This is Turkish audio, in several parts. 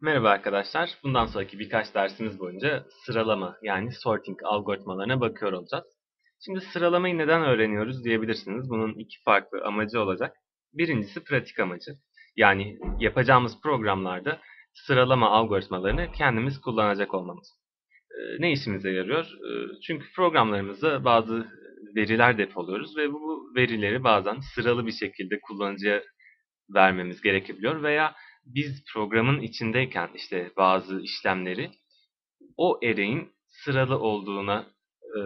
Merhaba arkadaşlar. Bundan sonraki birkaç dersimiz boyunca sıralama yani sorting algoritmalarına bakıyor olacağız. Şimdi sıralamayı neden öğreniyoruz diyebilirsiniz. Bunun iki farklı amacı olacak. Birincisi pratik amacı. Yani yapacağımız programlarda sıralama algoritmalarını kendimiz kullanacak olmamız. Ee, ne işimize yarıyor? Ee, çünkü programlarımızda bazı veriler depoluyoruz ve bu verileri bazen sıralı bir şekilde kullanıcıya vermemiz gerekebiliyor veya biz programın içindeyken işte bazı işlemleri o array'in sıralı olduğuna e,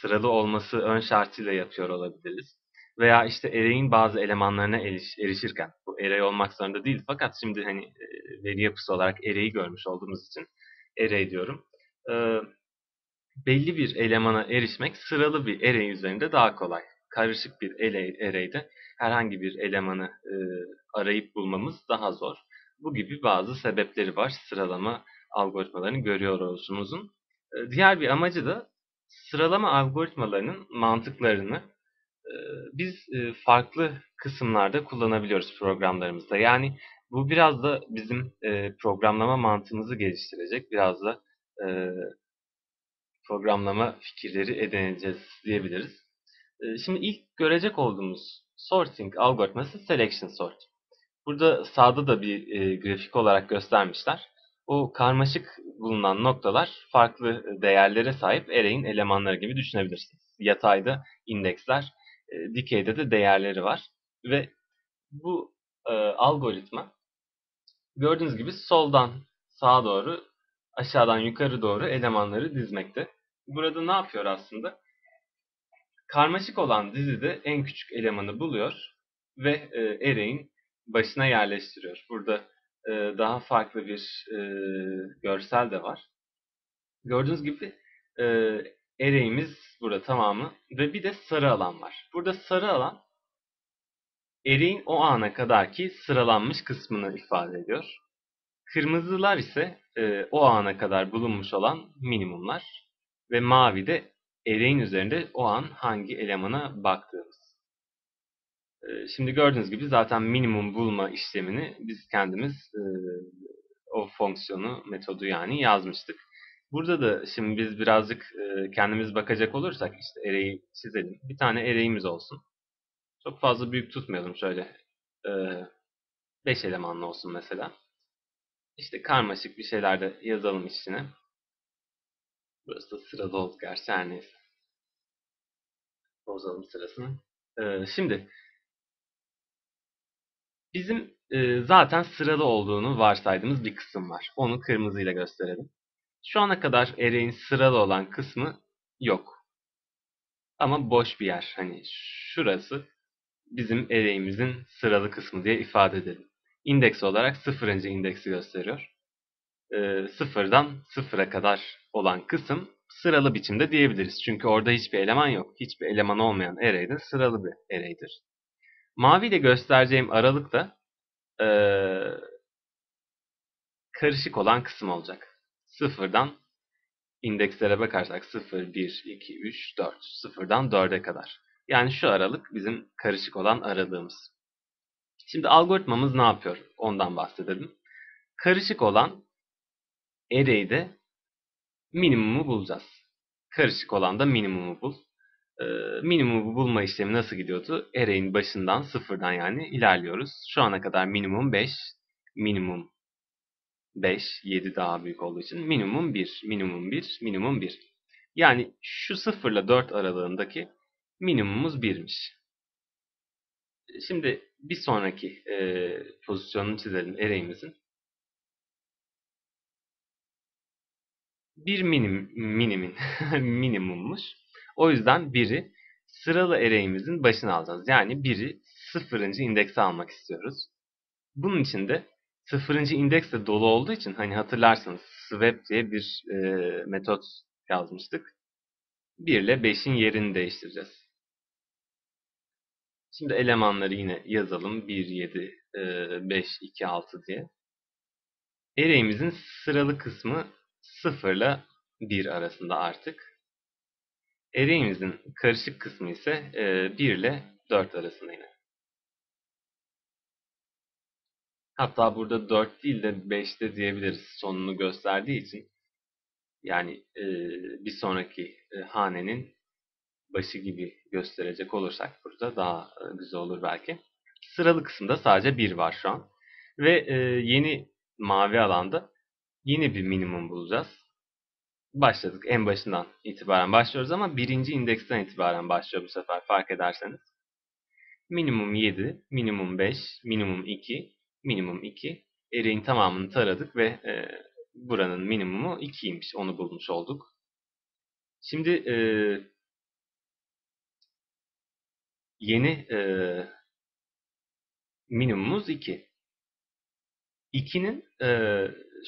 sıralı olması ön şartıyla yapıyor olabiliriz. Veya işte array'in bazı elemanlarına eriş, erişirken bu array olmak zorunda değil fakat şimdi hani e, veri yapısı olarak array'i görmüş olduğumuz için array diyorum. E, belli bir elemana erişmek sıralı bir array üzerinde daha kolay. Karışık bir array'de herhangi bir elemanı e, arayıp bulmamız daha zor. Bu gibi bazı sebepleri var sıralama algoritmalarını görüyor oluşumuzun. Ee, diğer bir amacı da sıralama algoritmalarının mantıklarını e, biz e, farklı kısımlarda kullanabiliyoruz programlarımızda. Yani bu biraz da bizim e, programlama mantığımızı geliştirecek. Biraz da programlama fikirleri edineceğiz diyebiliriz. Şimdi ilk görecek olduğumuz sorting algoritması selection sort. Burada sağda da bir e, grafik olarak göstermişler. Bu karmaşık bulunan noktalar farklı değerlere sahip array'in elemanları gibi düşünebilirsiniz. Yatayda indeksler, e, dikeyde de değerleri var. Ve bu e, algoritma gördüğünüz gibi soldan sağa doğru, aşağıdan yukarı doğru elemanları dizmekte. Burada ne yapıyor aslında? Karmaşık olan dizide en küçük elemanı buluyor ve e, array'in başına yerleştiriyor. Burada e, daha farklı bir e, görsel de var. Gördüğünüz gibi e, array'imiz burada tamamı ve bir de sarı alan var. Burada sarı alan array'in o ana kadar ki sıralanmış kısmını ifade ediyor. Kırmızılar ise e, o ana kadar bulunmuş olan minimumlar ve mavi de array'in üzerinde o an hangi elemana baktığımız. Ee, şimdi gördüğünüz gibi zaten minimum bulma işlemini biz kendimiz e, o fonksiyonu, metodu yani yazmıştık. Burada da şimdi biz birazcık e, kendimiz bakacak olursak işte array'i çizelim. Bir tane array'imiz olsun. Çok fazla büyük tutmayalım şöyle. 5 e, elemanlı olsun mesela. İşte karmaşık bir şeyler de yazalım içine. Burası da sırada oldu gerçi her neyse. Bozalım sırasını. Şimdi Bizim e, zaten sıralı olduğunu varsaydığımız bir kısım var. Onu kırmızıyla gösterelim. Şu ana kadar array'in sıralı olan kısmı yok. Ama boş bir yer. Hani şurası bizim array'imizin sıralı kısmı diye ifade edelim. İndeks olarak sıfırıncı indeksi gösteriyor. E, sıfırdan sıfıra kadar olan kısım sıralı biçimde diyebiliriz. Çünkü orada hiçbir eleman yok. Hiçbir eleman olmayan array'de sıralı bir array'dir. Mavi ile göstereceğim aralık da e, karışık olan kısım olacak. Sıfırdan indekslere bakarsak 0, 1, 2, 3, 4. Sıfırdan 4'e kadar. Yani şu aralık bizim karışık olan aralığımız. Şimdi algoritmamız ne yapıyor? Ondan bahsedelim. Karışık olan array'de minimumu bulacağız. Karışık olan da minimumu bul minimumu bulma işlemi nasıl gidiyordu? Array'in başından sıfırdan yani ilerliyoruz. Şu ana kadar minimum 5, minimum 5, 7 daha büyük olduğu için minimum 1, minimum 1, minimum 1. Yani şu 0 ile 4 aralığındaki minimumumuz 1'miş. Şimdi bir sonraki e, pozisyonunu çizelim array'imizin. Bir minim, minimin minimummuş. O yüzden biri sıralı array'imizin başına alacağız. Yani biri sıfırıncı indekse almak istiyoruz. Bunun için de sıfırıncı indeks de dolu olduğu için hani hatırlarsınız swap diye bir e, metot yazmıştık. 1 ile 5'in yerini değiştireceğiz. Şimdi elemanları yine yazalım. 1, 7, 5, 2, 6 diye. Array'imizin sıralı kısmı 0 ile 1 arasında artık. Array'imizin karışık kısmı ise 1 ile 4 arasında yine. Hatta burada 4 değil de 5'te diyebiliriz sonunu gösterdiği için. Yani e, bir sonraki e, hanenin başı gibi gösterecek olursak burada daha e, güzel olur belki. Sıralı kısımda sadece 1 var şu an. Ve e, yeni mavi alanda yeni bir minimum bulacağız. Başladık. En başından itibaren başlıyoruz ama birinci indeksten itibaren başlıyor bu sefer fark ederseniz. Minimum 7, minimum 5, minimum 2, minimum 2. Array'in tamamını taradık ve e, buranın minimumu 2'ymiş. Onu bulmuş olduk. Şimdi e, yeni e, minimumumuz 2. 2'nin e,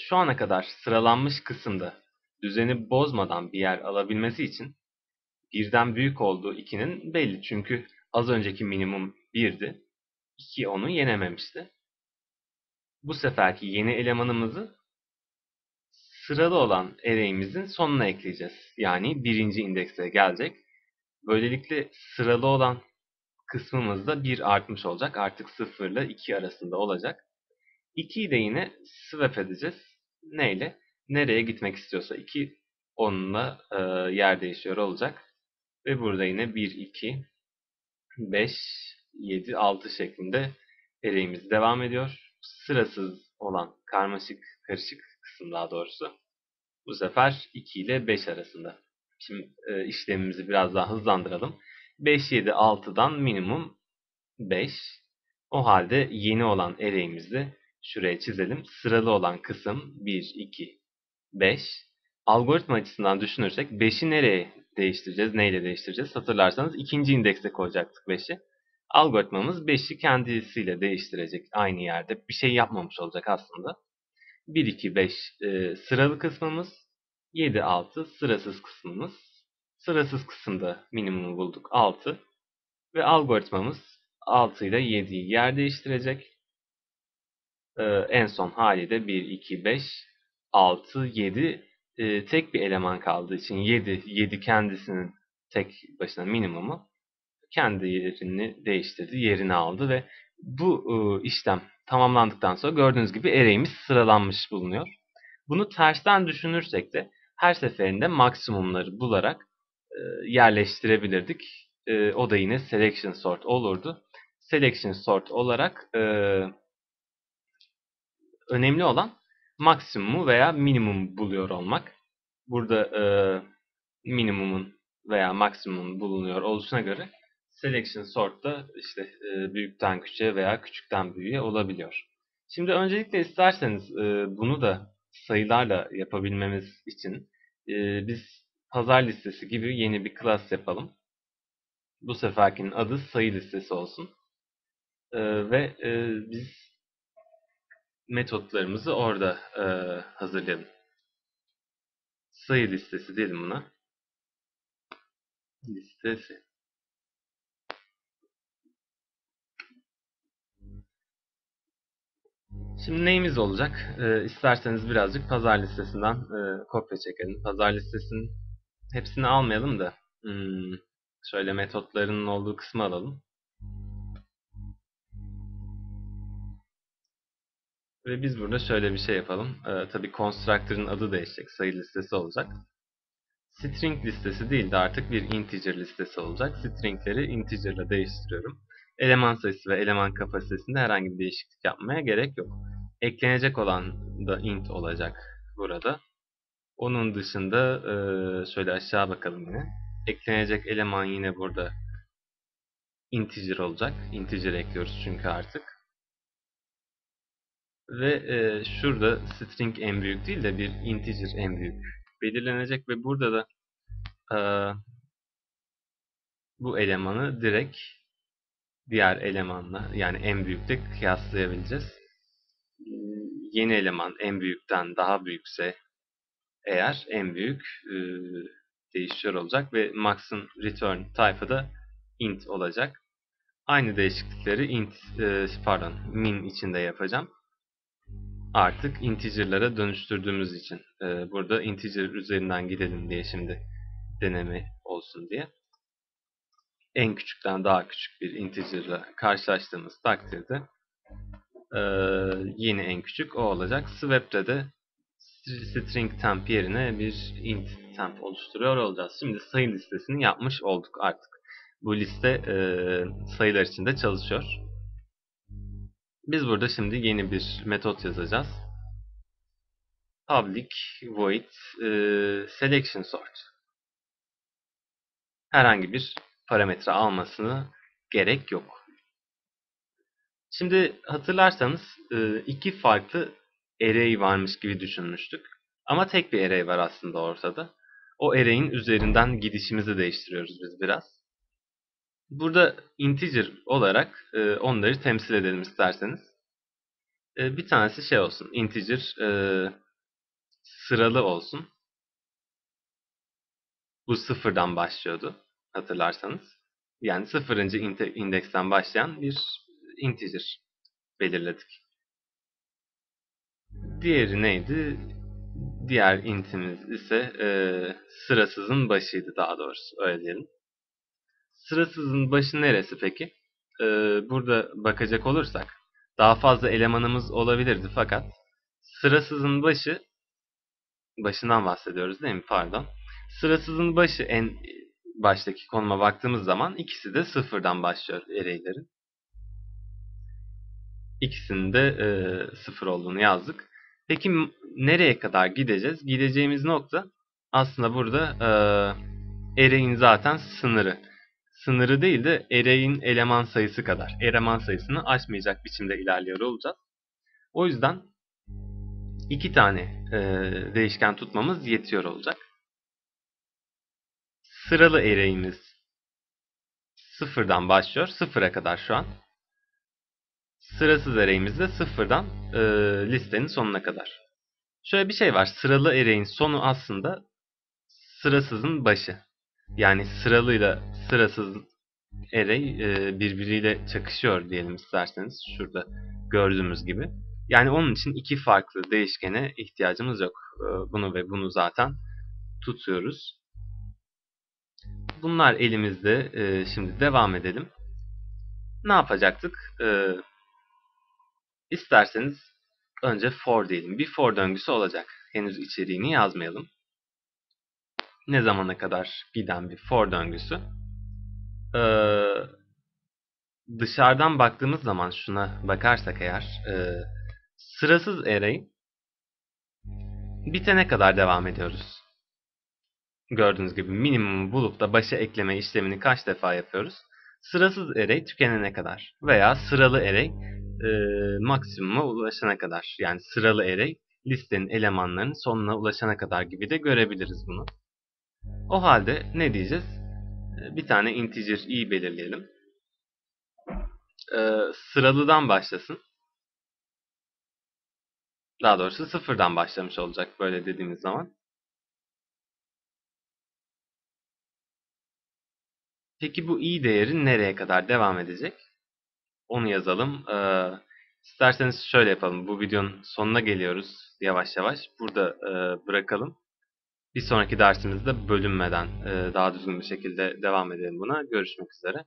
şu ana kadar sıralanmış kısımda düzeni bozmadan bir yer alabilmesi için birden büyük olduğu 2'nin belli. Çünkü az önceki minimum 1'di. 2 onu yenememişti. Bu seferki yeni elemanımızı sıralı olan array'imizin sonuna ekleyeceğiz. Yani birinci indekse gelecek. Böylelikle sıralı olan kısmımızda 1 artmış olacak. Artık 0 ile 2 arasında olacak. 2'yi de yine swap edeceğiz. Neyle? Nereye gitmek istiyorsa 2 onunla e, yer değişiyor olacak. Ve burada yine 1, 2, 5, 7, 6 şeklinde array'imiz devam ediyor. Sırasız olan karmaşık, karışık kısım daha doğrusu. Bu sefer 2 ile 5 arasında. Şimdi e, işlemimizi biraz daha hızlandıralım. 5, 7, 6'dan minimum 5. O halde yeni olan array'imizi şuraya çizelim. Sıralı olan kısım 1, 2, 5. Algoritma açısından düşünürsek 5'i nereye değiştireceğiz? Neyle değiştireceğiz? Hatırlarsanız ikinci indekse koyacaktık 5'i. Algoritmamız 5'i kendisiyle değiştirecek aynı yerde. Bir şey yapmamış olacak aslında. 1, 2, 5 e, sıralı kısmımız. 7, 6 sırasız kısmımız. Sırasız kısımda minimumu bulduk 6. Ve algoritmamız 6 ile 7'yi yer değiştirecek. Ee, en son hali de 1, 2, 5, 6, 7 e, tek bir eleman kaldığı için 7, 7 kendisinin tek başına minimumu kendi yerini değiştirdi, yerini aldı ve bu e, işlem tamamlandıktan sonra gördüğünüz gibi array'imiz sıralanmış bulunuyor. Bunu tersten düşünürsek de her seferinde maksimumları bularak e, yerleştirebilirdik. E, o da yine selection sort olurdu. Selection sort olarak e, önemli olan maksimumu veya minimumu buluyor olmak. Burada e, minimumun veya maksimumun bulunuyor oluşuna göre selection sort da işte e, büyükten küçüğe veya küçükten büyüğe olabiliyor. Şimdi öncelikle isterseniz e, bunu da sayılarla yapabilmemiz için e, biz pazar listesi gibi yeni bir class yapalım. Bu seferkinin adı sayı listesi olsun. E, ve e, biz metotlarımızı orada e, hazırlayalım. Sayı listesi diyelim buna. Listesi. Şimdi neyimiz olacak? E, isterseniz birazcık pazar listesinden e, kopya çekelim. Pazar listesinin hepsini almayalım da hmm, şöyle metotlarının olduğu kısmı alalım. Ve biz burada şöyle bir şey yapalım. Ee, tabii constructor'ın adı değişecek. Sayı listesi olacak. String listesi değil de artık bir integer listesi olacak. Stringleri integer ile değiştiriyorum. Eleman sayısı ve eleman kapasitesinde herhangi bir değişiklik yapmaya gerek yok. Eklenecek olan da int olacak burada. Onun dışında e, şöyle aşağı bakalım yine. Eklenecek eleman yine burada integer olacak. Integer ekliyoruz çünkü artık. Ve e, şurada string en büyük değil de bir integer en büyük belirlenecek ve burada da e, bu elemanı direkt diğer elemanla yani en büyükte kıyaslayabileceğiz. Yeni eleman en büyükten daha büyükse eğer en büyük e, değişiyor olacak ve max'ın return type'ı da int olacak. Aynı değişiklikleri int e, pardon min içinde yapacağım artık integer'lara dönüştürdüğümüz için e, burada integer üzerinden gidelim diye şimdi deneme olsun diye. En küçükten daha küçük bir integer ile karşılaştığımız takdirde Ee, yeni en küçük o olacak. Swap'te de string temp yerine bir int temp oluşturuyor olacağız. Şimdi sayı listesini yapmış olduk artık. Bu liste e, sayılar içinde çalışıyor. Biz burada şimdi yeni bir metot yazacağız. Public void e, selection sort. Herhangi bir parametre almasını gerek yok. Şimdi hatırlarsanız e, iki farklı array varmış gibi düşünmüştük. Ama tek bir array var aslında ortada. O array'in üzerinden gidişimizi değiştiriyoruz biz biraz. Burada integer olarak e, onları temsil edelim isterseniz. E, bir tanesi şey olsun, integer sıralı olsun. Bu sıfırdan başlıyordu hatırlarsanız. Yani sıfırıncı indeksten başlayan bir integer belirledik. Diğeri neydi? Diğer intimiz ise e, sırasızın başıydı daha doğrusu öyle diyelim. Sırasızın başı neresi peki? E, burada bakacak olursak daha fazla elemanımız olabilirdi fakat sırasızın başı başından bahsediyoruz değil mi? Pardon. Sırasızın başı en baştaki konuma baktığımız zaman ikisi de sıfırdan başlıyor array'lerin. İkisinin de e, sıfır olduğunu yazdık. Peki nereye kadar gideceğiz? Gideceğimiz nokta aslında burada e, array'in zaten sınırı. Sınırı değil de array'in eleman sayısı kadar. Eleman sayısını aşmayacak biçimde ilerliyor olacağız. O yüzden iki tane e, değişken tutmamız yetiyor olacak. Sıralı array'imiz sıfırdan başlıyor. Sıfıra kadar şu an. Sırasız array'imiz de sıfırdan e, listenin sonuna kadar. Şöyle bir şey var. Sıralı array'in sonu aslında sırasızın başı. Yani sıralıyla sırasız array e, birbiriyle çakışıyor diyelim isterseniz. Şurada gördüğümüz gibi. Yani onun için iki farklı değişkene ihtiyacımız yok. E, bunu ve bunu zaten tutuyoruz. Bunlar elimizde. E, şimdi devam edelim. Ne yapacaktık? E, isterseniz önce for diyelim. Bir for döngüsü olacak. Henüz içeriğini yazmayalım. Ne zamana kadar giden bir for döngüsü. Ee, dışarıdan baktığımız zaman şuna bakarsak eğer e, sırasız array bitene kadar devam ediyoruz. Gördüğünüz gibi minimum bulup da başa ekleme işlemini kaç defa yapıyoruz? Sırasız array tükenene kadar veya sıralı array e, maksimuma ulaşana kadar. Yani sıralı array listenin elemanlarının sonuna ulaşana kadar gibi de görebiliriz bunu. O halde ne diyeceğiz? Bir tane integer i belirleyelim. E, sıralıdan başlasın. Daha doğrusu sıfırdan başlamış olacak böyle dediğimiz zaman. Peki bu i değeri nereye kadar devam edecek? Onu yazalım. Ee, isterseniz şöyle yapalım. Bu videonun sonuna geliyoruz yavaş yavaş. Burada e, bırakalım. Bir sonraki dersimizde bölünmeden e, daha düzgün bir şekilde devam edelim buna. Görüşmek üzere.